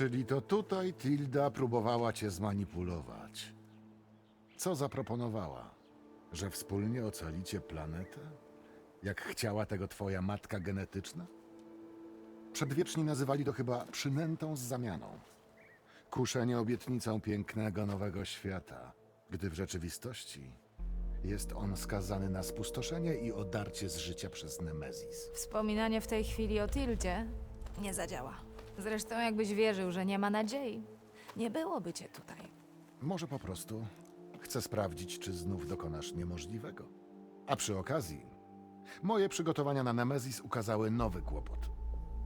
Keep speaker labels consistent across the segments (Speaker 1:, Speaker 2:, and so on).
Speaker 1: Czyli to tutaj Tilda próbowała cię zmanipulować. Co zaproponowała? Że wspólnie ocalicie planetę? Jak chciała tego twoja matka genetyczna? Przedwieczni nazywali to chyba przynętą z zamianą. Kuszenie obietnicą pięknego nowego świata, gdy w rzeczywistości jest on skazany na spustoszenie i odarcie z życia przez Nemezis.
Speaker 2: Wspominanie w tej chwili o Tildzie nie zadziała. Zresztą jakbyś wierzył, że nie ma nadziei, nie byłoby cię tutaj.
Speaker 1: Może po prostu chcę sprawdzić, czy znów dokonasz niemożliwego. A przy okazji, moje przygotowania na Nemezis ukazały nowy kłopot.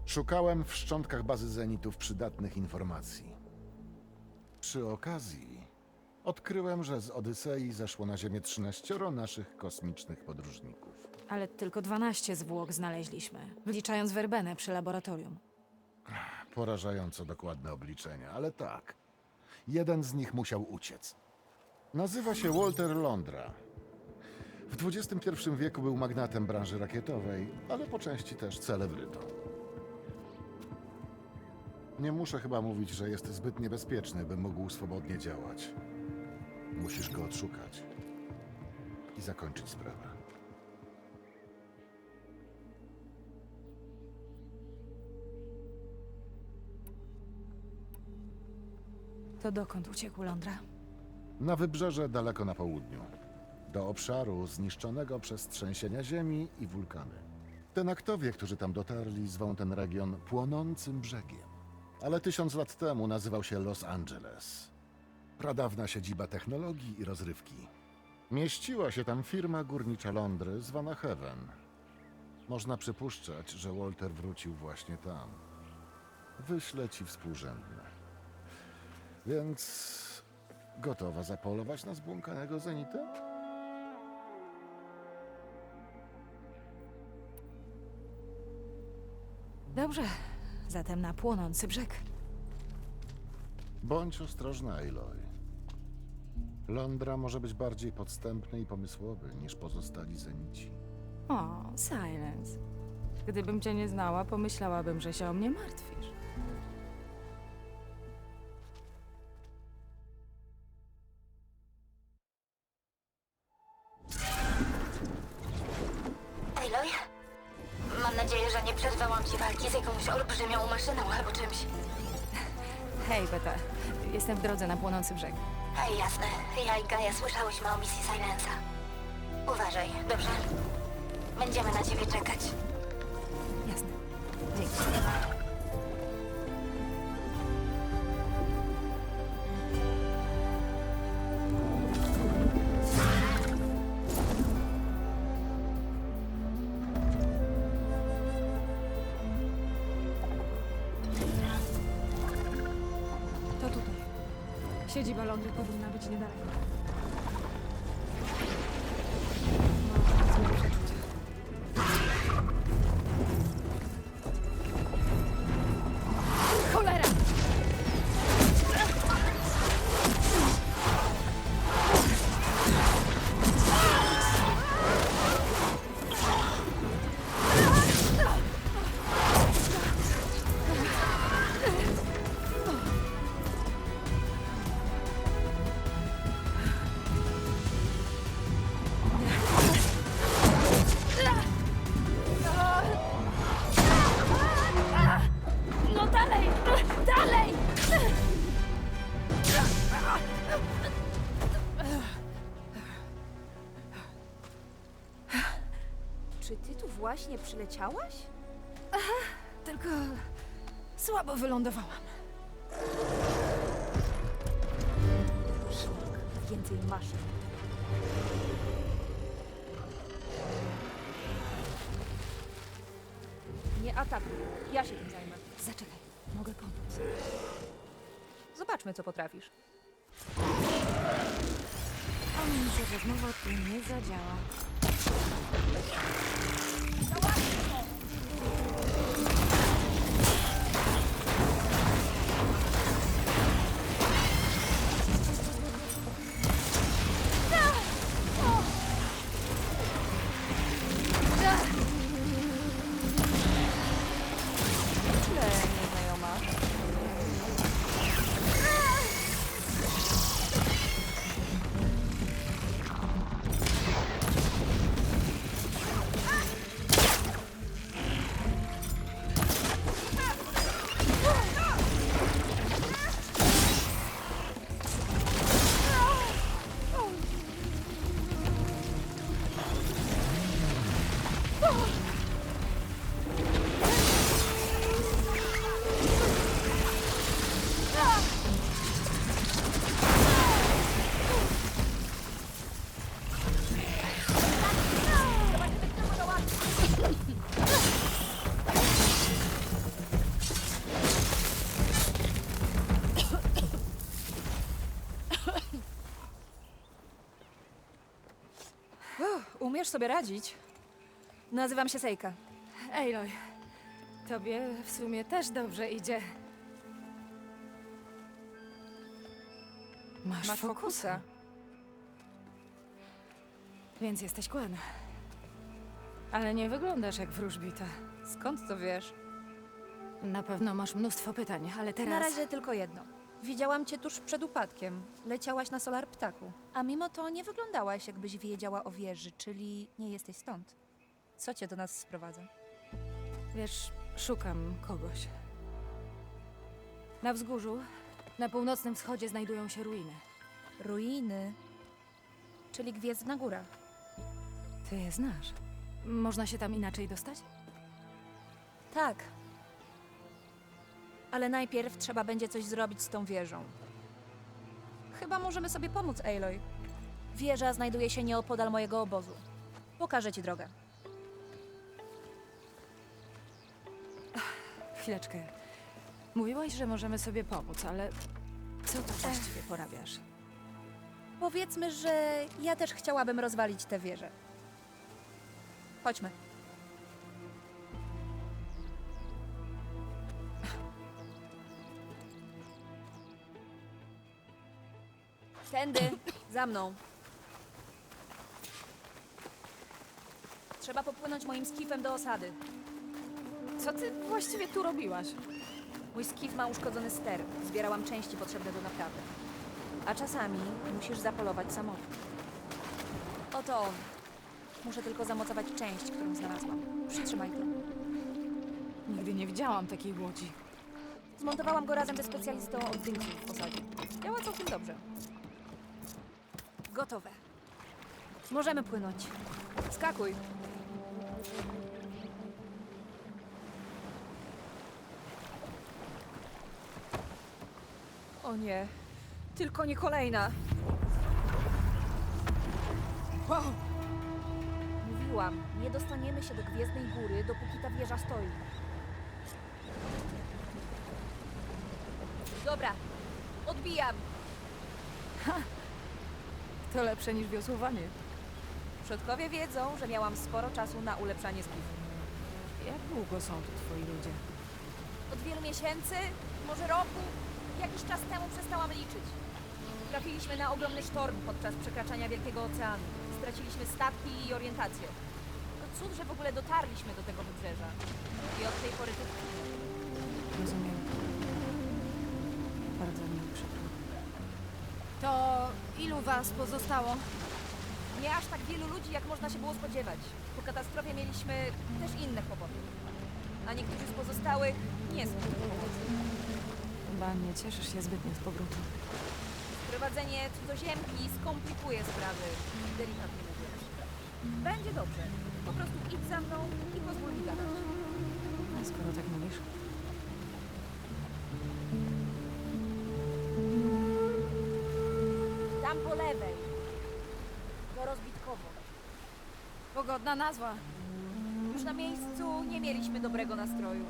Speaker 1: Szukałem w szczątkach bazy Zenitów przydatnych informacji. Przy okazji odkryłem, że z Odysei zeszło na Ziemię 13 naszych kosmicznych podróżników.
Speaker 2: Ale tylko 12 zwłok znaleźliśmy, wliczając werbenę przy laboratorium.
Speaker 1: Porażająco dokładne obliczenia, ale tak. Jeden z nich musiał uciec. Nazywa się Walter Londra. W XXI wieku był magnatem branży rakietowej, ale po części też celebrytą. Nie muszę chyba mówić, że jest zbyt niebezpieczny, by mógł swobodnie działać. Musisz go odszukać i zakończyć sprawę.
Speaker 2: To dokąd uciekł Londra?
Speaker 1: Na wybrzeże daleko na południu. Do obszaru zniszczonego przez trzęsienia ziemi i wulkany. Tenaktowie, którzy tam dotarli, zwą ten region płonącym brzegiem. Ale tysiąc lat temu nazywał się Los Angeles. Pradawna siedziba technologii i rozrywki. Mieściła się tam firma górnicza Londry zwana Heaven. Można przypuszczać, że Walter wrócił właśnie tam. Wyślę ci współrzędne. Więc gotowa zapolować na zbłąkanego Zenita?
Speaker 2: Dobrze, zatem na płonący brzeg.
Speaker 1: Bądź ostrożna, Aloy. Londra może być bardziej podstępny i pomysłowy niż pozostali Zenici.
Speaker 2: O, Silence. Gdybym cię nie znała, pomyślałabym, że się o mnie martwisz. Drodze na płonący brzeg.
Speaker 3: Hej, jasne. Ja i Gaia słyszałyśmy o misji Silensa. Uważaj, dobrze? Będziemy na ciebie czekać.
Speaker 2: Jasne. Dzięki. Siedziba Londry powinna być niedaleko.
Speaker 4: Właśnie przyleciałaś?
Speaker 2: Tylko słabo wylądowałam.
Speaker 4: Szlak, więcej maszyn. Nie atakuj, ja się tym zajmę.
Speaker 2: Zaczekaj, mogę pomóc.
Speaker 4: Zobaczmy, co potrafisz.
Speaker 2: A mi się rozmowa tu nie zadziała.
Speaker 4: Yeah. Umiesz sobie radzić? Nazywam się Sejka.
Speaker 2: Ejloj, tobie w sumie też dobrze idzie. Masz,
Speaker 4: Masz
Speaker 2: fokusa. Więc jesteś Gwen. Ale nie wyglądasz jak wróżbita.
Speaker 4: Skąd to wiesz?
Speaker 2: Na pewno masz mnóstwo pytań, ale teraz...
Speaker 4: Na razie tylko jedno. Widziałam cię tuż przed upadkiem. Leciałaś na solar ptaku. A mimo to nie wyglądałaś, jakbyś wiedziała o wieży, czyli nie jesteś stąd. Co cię do nas sprowadza?
Speaker 2: Wiesz, szukam kogoś. Na wzgórzu, na północnym wschodzie znajdują się ruiny.
Speaker 4: Ruiny. Czyli Gwiezdna Góra.
Speaker 2: Ty je znasz. Można się tam inaczej dostać?
Speaker 4: Tak. Ale najpierw trzeba będzie coś zrobić z tą wieżą. Chyba możemy sobie pomóc, Aloy. Wieża znajduje się nieopodal mojego obozu. Pokażę ci drogę.
Speaker 2: Chwileczkę. Mówiłaś, że możemy sobie pomóc, ale co tu właściwie porabiasz?
Speaker 4: Powiedzmy, że ja też chciałabym rozwalić tę wieżę. Chodźmy. Tędy, za mną. Trzeba popłynąć moim skifem do osady.
Speaker 2: Co ty właściwie tu robiłaś?
Speaker 4: Mój skif ma uszkodzony ster. Zbierałam części potrzebne do naprawy. A czasami musisz zapolować samochód. Oto on. Muszę tylko zamocować część, którą znalazłam. Przytrzymaj to.
Speaker 2: Nigdy nie widziałam takiej łodzi.
Speaker 4: Zmontowałam go razem ze specjalistą od dynków w osadzie. Działa całkiem dobrze. Gotowe. Możemy płynąć. Skakuj. O nie. Tylko nie kolejna. Wow. Mówiłam, nie dostaniemy się do Gwiezdnej Góry, dopóki ta wieża stoi. Dobra, odbijam.
Speaker 2: To lepsze niż wiosłowanie.
Speaker 4: Przodkowie wiedzą, że miałam sporo czasu na ulepszanie skifu.
Speaker 2: Jak długo są tu twoi ludzie?
Speaker 4: Od wielu miesięcy, może roku, jakiś czas temu przestałam liczyć. Trafiliśmy na ogromny sztorm podczas przekraczania Wielkiego Oceanu. Straciliśmy statki i orientację. To cud, że w ogóle dotarliśmy do tego wybrzeża. I od tej pory to
Speaker 2: Rozumiem. Bardzo mi. To ilu was pozostało?
Speaker 4: nie aż tak wielu ludzi, jak można się było spodziewać. Po katastrofie mieliśmy też inne kłopoty. A niektórzy z pozostałych nie są.
Speaker 2: Chyba nie cieszysz się zbytnio z powrotu.
Speaker 4: Prowadzenie cudzoziemki skomplikuje sprawy, delikatnie mówiąc. Będzie dobrze. Po prostu idź za mną i pozwól mi gadać.
Speaker 2: A skoro tak mówisz.
Speaker 4: Tam po lewej. To rozbitkowo.
Speaker 2: Pogodna nazwa.
Speaker 4: Już na miejscu nie mieliśmy dobrego nastroju.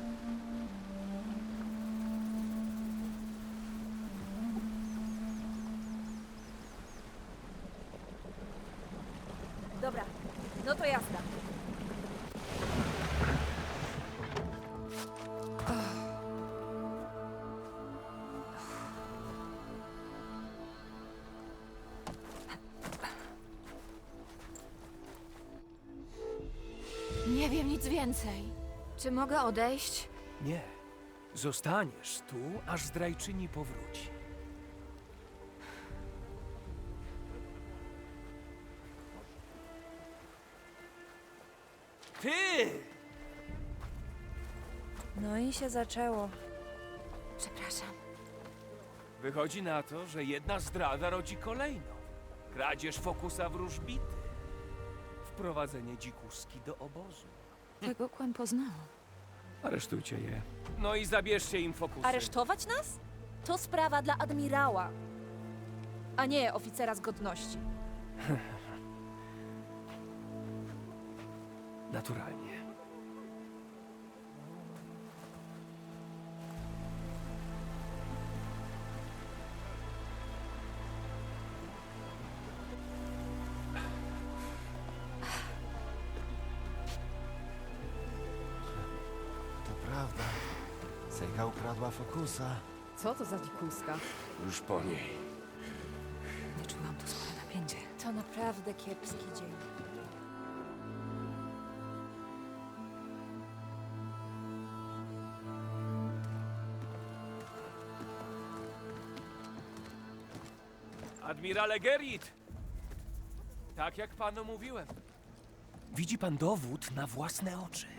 Speaker 2: Więcej. Czy mogę odejść?
Speaker 5: Nie. Zostaniesz tu, aż zdrajczyni powróci. Ty!
Speaker 4: No i się zaczęło.
Speaker 2: Przepraszam.
Speaker 5: Wychodzi na to, że jedna zdrada rodzi kolejną. Kradzież fokusa wróżbity. Wprowadzenie dzikuski do obozu.
Speaker 2: Tego kłem poznałam.
Speaker 5: Aresztujcie je. No i zabierzcie im fokusy.
Speaker 4: Aresztować nas? To sprawa dla admirała, a nie oficera z godności.
Speaker 5: Naturalnie.
Speaker 6: Fokusa.
Speaker 4: Co to za dzikuska?
Speaker 5: Już po niej.
Speaker 2: Nie czułam tu spore napięcie.
Speaker 4: To naprawdę kiepski dzień.
Speaker 5: Admirale Gerit! Tak jak panu mówiłem. Widzi pan dowód na własne oczy.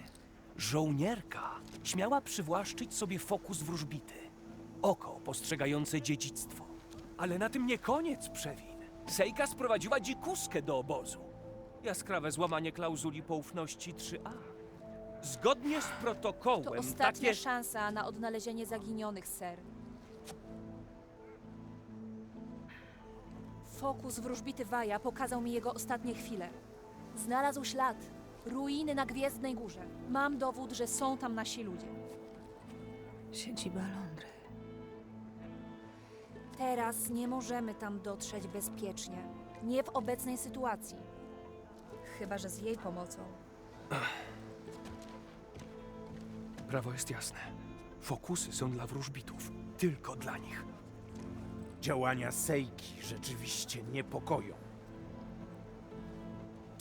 Speaker 5: Żołnierka śmiała przywłaszczyć sobie fokus wróżbity. Oko postrzegające dziedzictwo. Ale na tym nie koniec przewin. Sejka sprowadziła dzikuskę do obozu. Jaskrawe złamanie klauzuli poufności 3a. Zgodnie z
Speaker 4: To
Speaker 5: protokołem
Speaker 4: ostatnia
Speaker 5: takie...
Speaker 4: szansa na odnalezienie zaginionych, ser. Fokus wróżbity Waja pokazał mi jego ostatnie chwile. Znalazł ślad. Ruiny na Gwiezdnej Górze. Mam dowód, że są tam nasi ludzie.
Speaker 2: Siedziba Londry.
Speaker 4: Teraz nie możemy tam dotrzeć bezpiecznie. Nie w obecnej sytuacji. Chyba, że z jej pomocą.
Speaker 5: Prawo jest jasne. Fokusy są dla wróżbitów. Tylko dla nich.
Speaker 6: Działania Sejki rzeczywiście niepokoją.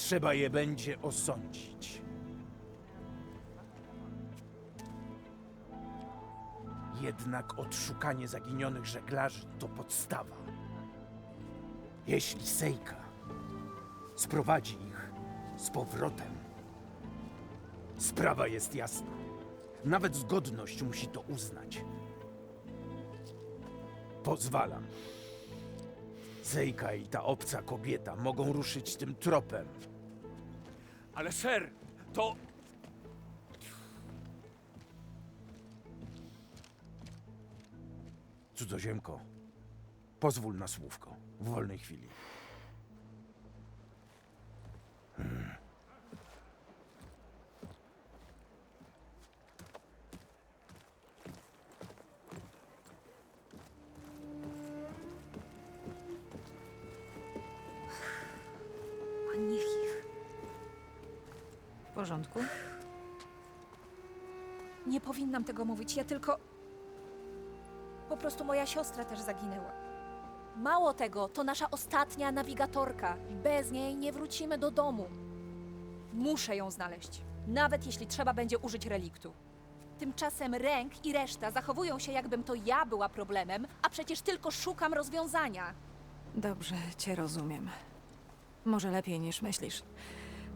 Speaker 6: Trzeba je będzie osądzić. Jednak odszukanie zaginionych żeglarzy to podstawa. Jeśli Sejka sprowadzi ich z powrotem, sprawa jest jasna. Nawet zgodność musi to uznać. Pozwalam. Zejka i ta obca kobieta mogą ruszyć tym tropem.
Speaker 5: Ale ser, to...
Speaker 6: Cudzoziemko, pozwól na słówko w wolnej chwili.
Speaker 4: Tego mówić, ja tylko. Po prostu moja siostra też zaginęła. Mało tego, to nasza ostatnia nawigatorka. Bez niej nie wrócimy do domu. Muszę ją znaleźć, nawet jeśli trzeba będzie użyć reliktu. Tymczasem ręk i reszta zachowują się, jakbym to ja była problemem, a przecież tylko szukam rozwiązania.
Speaker 2: Dobrze, cię rozumiem. Może lepiej niż myślisz.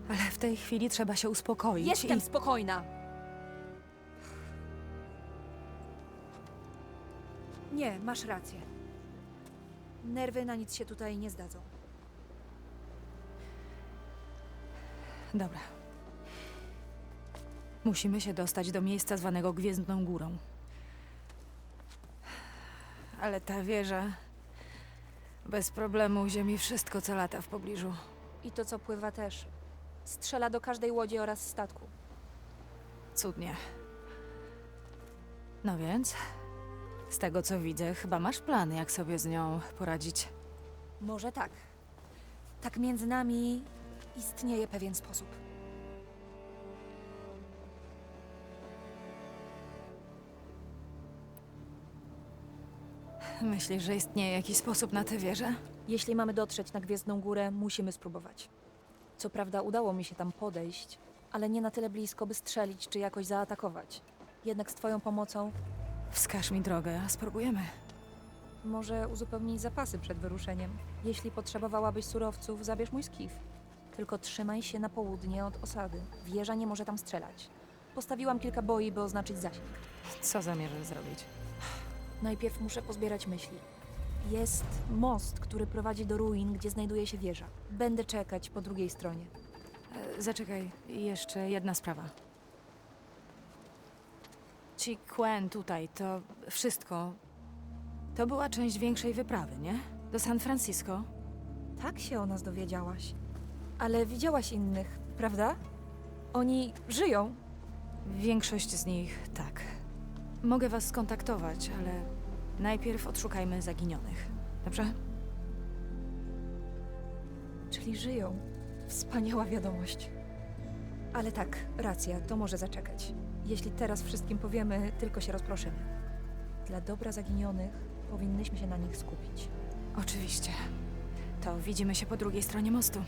Speaker 2: Ale w tej chwili trzeba się uspokoić
Speaker 4: Jestem
Speaker 2: i...
Speaker 4: spokojna. Nie, masz rację. Nerwy na nic się tutaj nie zdadzą.
Speaker 2: Dobra. Musimy się dostać do miejsca zwanego Gwiezdną Górą. Ale ta wieża... Bez problemu ziemi wszystko, co lata w pobliżu.
Speaker 4: I to, co pływa też. Strzela do każdej łodzi oraz statku.
Speaker 2: Cudnie. No więc... Z tego, co widzę, chyba masz plan, jak sobie z nią poradzić.
Speaker 4: Może tak. Tak między nami istnieje pewien sposób.
Speaker 2: Myślisz, że istnieje jakiś sposób na tę wieżę?
Speaker 4: Jeśli mamy dotrzeć na Gwiezdną Górę, musimy spróbować. Co prawda udało mi się tam podejść, ale nie na tyle blisko, by strzelić czy jakoś zaatakować. Jednak z twoją pomocą
Speaker 2: Wskaż mi drogę, a spróbujemy.
Speaker 4: może uzupełnić zapasy przed wyruszeniem. Jeśli potrzebowałabyś surowców, zabierz mój skif. Tylko trzymaj się na południe od osady. Wieża nie może tam strzelać. Postawiłam kilka boi, by oznaczyć zasięg.
Speaker 2: Co zamierzasz zrobić?
Speaker 4: Najpierw muszę pozbierać myśli. Jest most, który prowadzi do ruin, gdzie znajduje się wieża. Będę czekać po drugiej stronie.
Speaker 2: E, Zaczekaj, jeszcze jedna sprawa. Ci Quen tutaj, to wszystko. To była część większej wyprawy, nie? Do San Francisco.
Speaker 4: Tak się o nas dowiedziałaś. Ale widziałaś innych, prawda? Oni żyją.
Speaker 2: Większość z nich tak. Mogę was skontaktować, ale najpierw odszukajmy zaginionych. Dobrze?
Speaker 4: Czyli żyją. Wspaniała wiadomość. Ale tak, racja, to może zaczekać. Jeśli teraz wszystkim powiemy, tylko się rozproszymy. Dla dobra zaginionych powinnyśmy się na nich skupić.
Speaker 2: Oczywiście. To widzimy się po drugiej stronie mostu.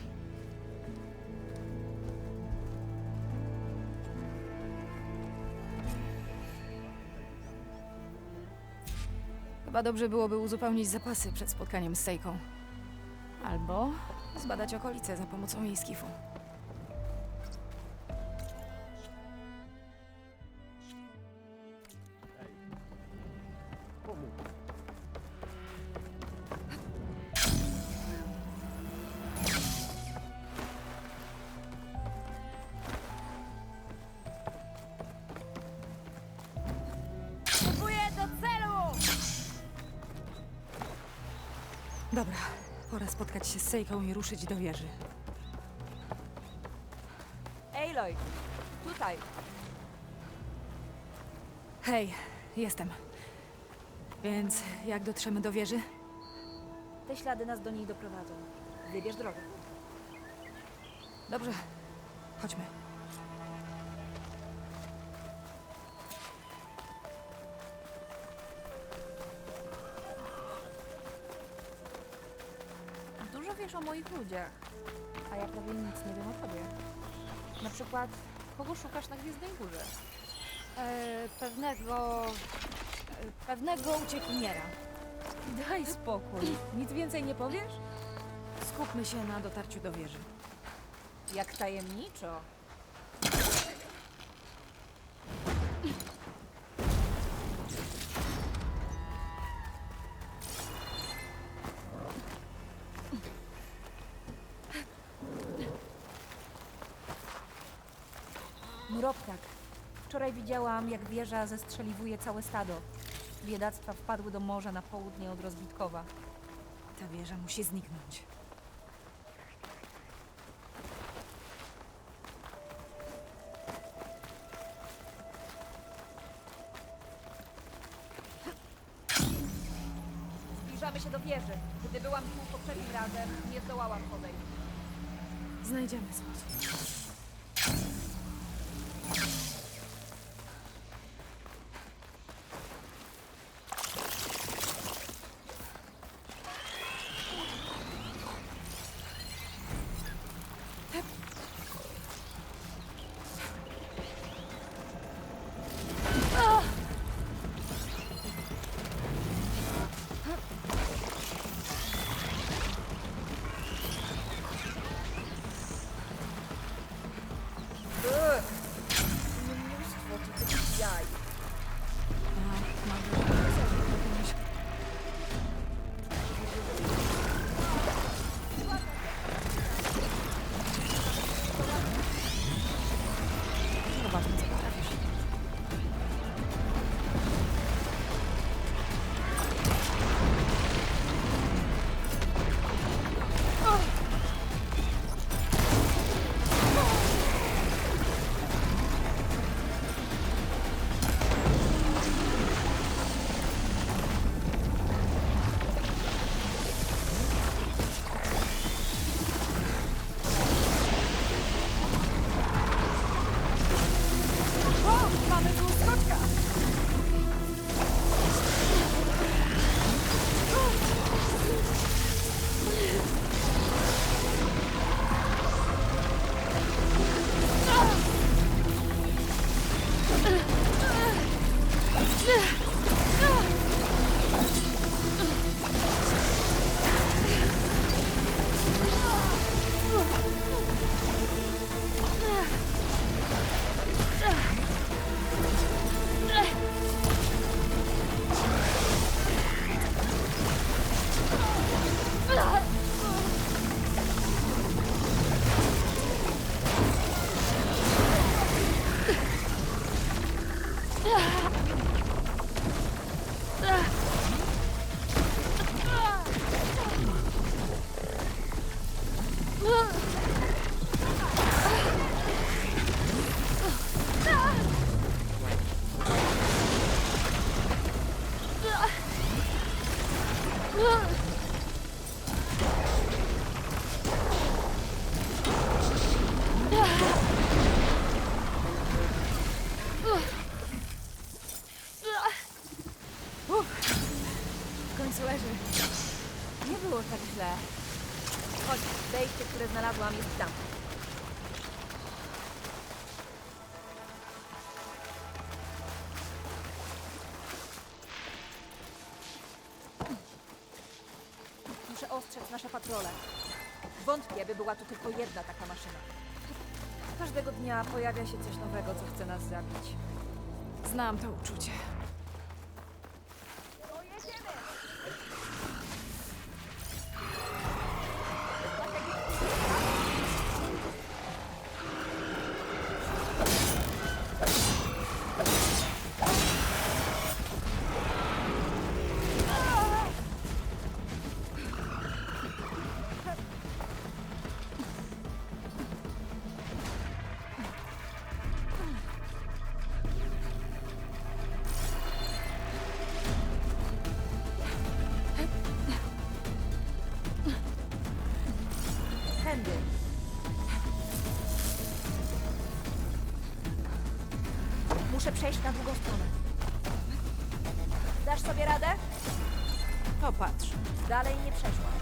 Speaker 2: Chyba dobrze byłoby uzupełnić zapasy przed spotkaniem z Sejką. Albo zbadać okolice za pomocą jej skifu. Dobra, pora spotkać się z Sejką i ruszyć do wieży.
Speaker 4: Aloy, tutaj.
Speaker 2: Hej, jestem. Więc jak dotrzemy do wieży?
Speaker 4: Te ślady nas do niej doprowadzą. Wybierz drogę.
Speaker 2: Dobrze, chodźmy.
Speaker 4: Moich ludziach, a ja prawie nic nie wiem o tobie. Na przykład, kogo szukasz na Gwiezdnej Górze?
Speaker 2: E, pewnego. E, pewnego uciekiniera.
Speaker 4: Daj spokój. Nic więcej nie powiesz?
Speaker 2: Skupmy się na dotarciu do wieży.
Speaker 4: Jak tajemniczo. Wczoraj widziałam, jak wieża zestrzeliwuje całe stado. Biedactwa wpadły do morza na południe od Rozbitkowa.
Speaker 2: Ta wieża musi zniknąć.
Speaker 4: Zbliżamy się do wieży. Gdy byłam tu poprzednim razem, nie zdołałam podejść.
Speaker 2: Znajdziemy sposób. Końcu leży.
Speaker 4: Nie było tak źle. Chodź, wejście, które znalazłam jest tam. Muszę ostrzec nasze patrole. Wątpię, by była tu tylko jedna taka maszyna. Każdego dnia pojawia się coś nowego, co chce nas zabić.
Speaker 2: Znam to uczucie.
Speaker 4: Przejść na drugą stronę. Dasz sobie radę?
Speaker 2: Popatrz.
Speaker 4: Dalej nie przeszłam.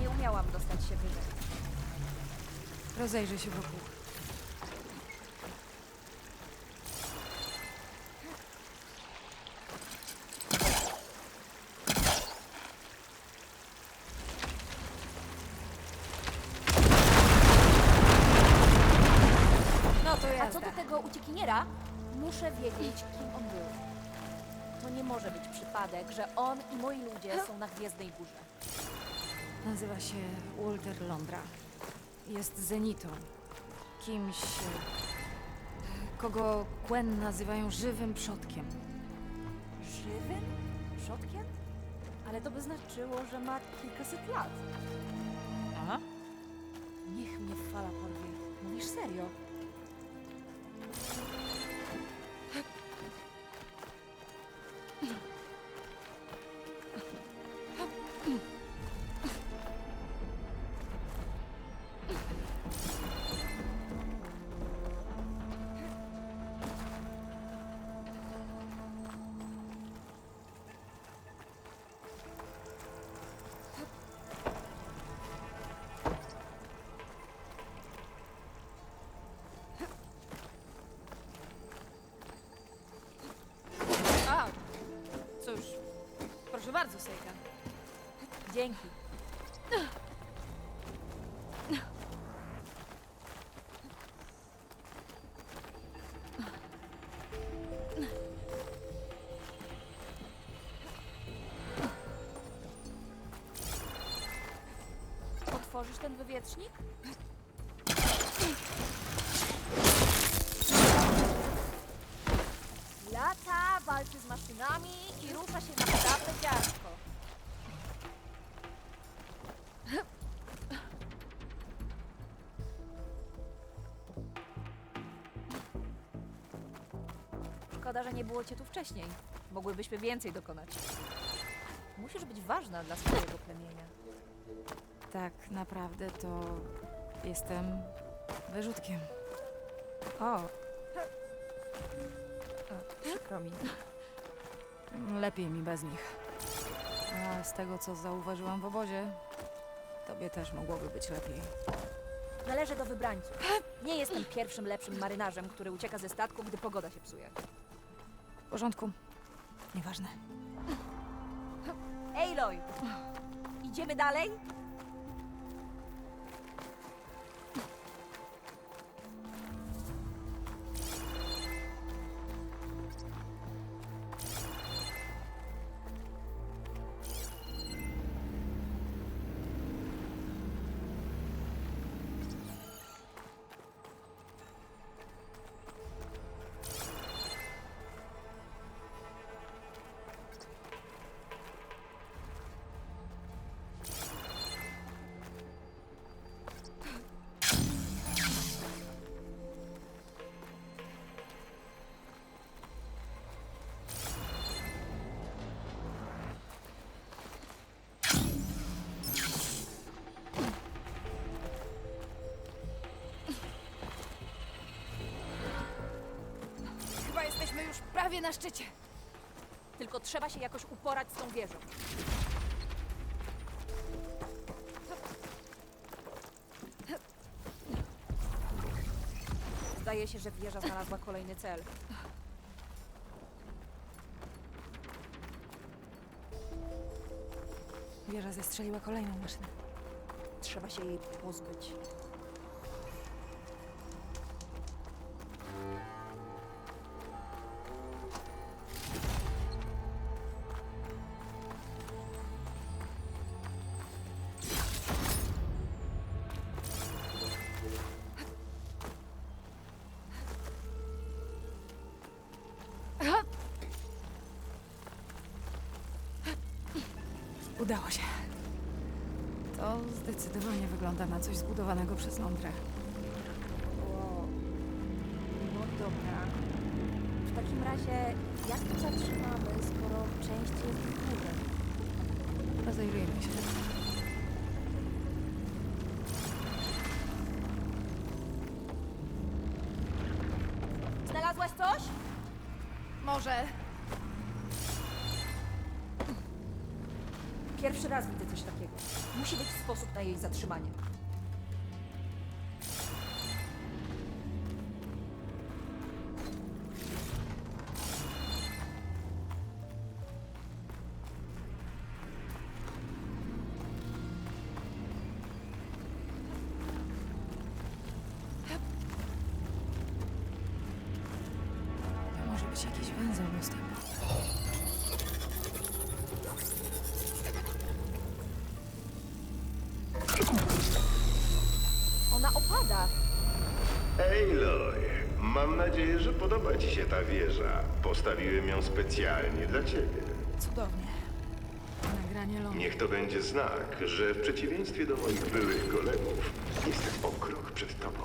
Speaker 4: Nie umiałam dostać się wyżej.
Speaker 2: Rozejrzyj się wokół.
Speaker 4: Przypadek, że on i moi ludzie są na Gwiezdnej Górze.
Speaker 2: Nazywa się Walter Londra. Jest zenitą. Kimś, e, kogo Quen nazywają żywym przodkiem.
Speaker 4: Żywym? Przodkiem? Ale to by znaczyło, że ma kilkaset lat.
Speaker 2: Aha.
Speaker 4: Niech mnie fala porwie. Mówisz serio?
Speaker 2: Bardzo, Sejka.
Speaker 4: Dzięki. Otworzysz ten wywietrznik? Szkoda, że nie było cię tu wcześniej. Mogłybyśmy więcej dokonać. Musisz być ważna dla swojego plemienia.
Speaker 2: Tak naprawdę to jestem wyrzutkiem. O. o przykro mi. Lepiej mi bez nich. A z tego, co zauważyłam w obozie, tobie też mogłoby być lepiej.
Speaker 4: Należę do wybrańców. Nie jestem pierwszym lepszym marynarzem, który ucieka ze statku, gdy pogoda się psuje.
Speaker 2: W porządku. Nieważne.
Speaker 4: Aloy! Idziemy dalej?
Speaker 2: prawie na szczycie.
Speaker 4: Tylko trzeba się jakoś uporać z tą wieżą. Zdaje się, że wieża znalazła kolejny cel.
Speaker 2: Wieża zestrzeliła kolejną maszynę.
Speaker 4: Trzeba się jej pozbyć.
Speaker 2: Udało się. To zdecydowanie wygląda na coś zbudowanego przez lądrę.
Speaker 4: Wow. No dobra. W takim razie, jak to zatrzymamy, skoro część jest w górze?
Speaker 2: Rozejrzyjmy się.
Speaker 4: Znalazłaś coś?
Speaker 2: Może.
Speaker 4: Pierwszy raz widzę coś takiego. Musi być sposób na jej zatrzymanie.
Speaker 7: Specjalnie dla ciebie.
Speaker 2: Cudownie. Nagranie lądu.
Speaker 7: Niech to będzie znak, że w przeciwieństwie do moich byłych golemów, jestem o krok przed tobą.